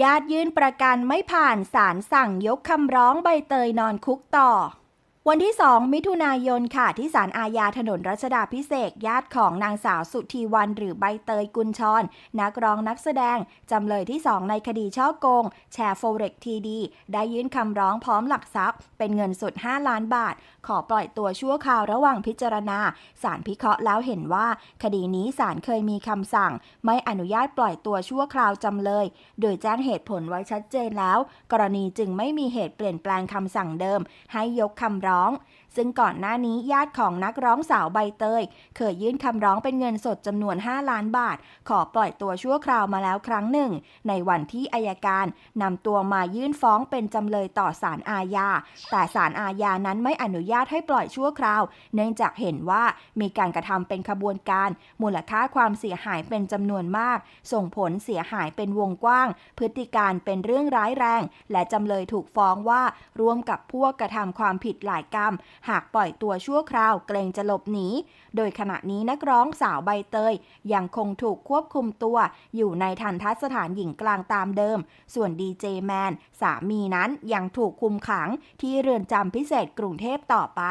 ญาติยื่นประกันไม่ผ่านศาลสั่งยกคำร้องใบเตยนอนคุกต่อ วันที่ 2 มิถุนายนค่ะ ที่ศาลอาญาถนนรัชดาพิเศษญาติของนางสาวสุธีวันหรือใบเตยกุลชร นักร้องนักแสดง จำเลยที่ 2 ในคดีช่อโกง แชร์โฟเร็กทีดี ได้ยื่นคำร้องพร้อมหลักทรัพย์ เป็นเงินสด 5 ล้านบาท ขอปล่อยตัวชั่วคราวระหว่างพิจารณาศาลพิเคราะห์แล้วเห็นว่า คดีนี้ศาลเคยมีคำสั่ง ไม่อนุญาตปล่อยตัวชั่วคราวจำเลย โดยแจ้งเหตุผลไว้ชัดเจนแล้ว กรณีจึงไม่มีเหตุเปลี่ยนแปลงคำสั่งเดิม ให้ยกคำร้องซึ่งก่อนหน้านี้ญาติของนักร้องสาวใบเตย เคยยื่นคำร้องเป็นเงินสดจำนวน 5 ล้านบาท ขอปล่อยตัวชั่วคราวมาแล้วครั้งหนึ่ง ในวันที่อายการนำตัวมายื่นฟ้องเป็นจำเลยต่อศาลอาญา แต่ศาลอาญานั้นไม่อนุญาตให้ปล่อยชั่วคราว เนื่องจากเห็นว่ามีการกระทำเป็นขบวนการ มูลค่าความเสียหายเป็นจำนวนมาก ส่งผลเสียหายเป็นวงกว้าง พฤติการเป็นเรื่องร้ายแรง และจำเลยถูกฟ้องว่าร่วมกับพวกกระทำความผิดหลายายกรรม หากปล่อยตัวชั่วคราวเกรงจะหลบหนี โดยขณะนี้นักร้องสาวใบเตย ยังคงถูกควบคุมตัว อยู่ในทันทัศถานหญิงกลางตามเดิม ส่วนดีเจแมนสามีนั้นยังถูกคุมขังที่เรือนจำพิเศษกรุงเทพต่อไป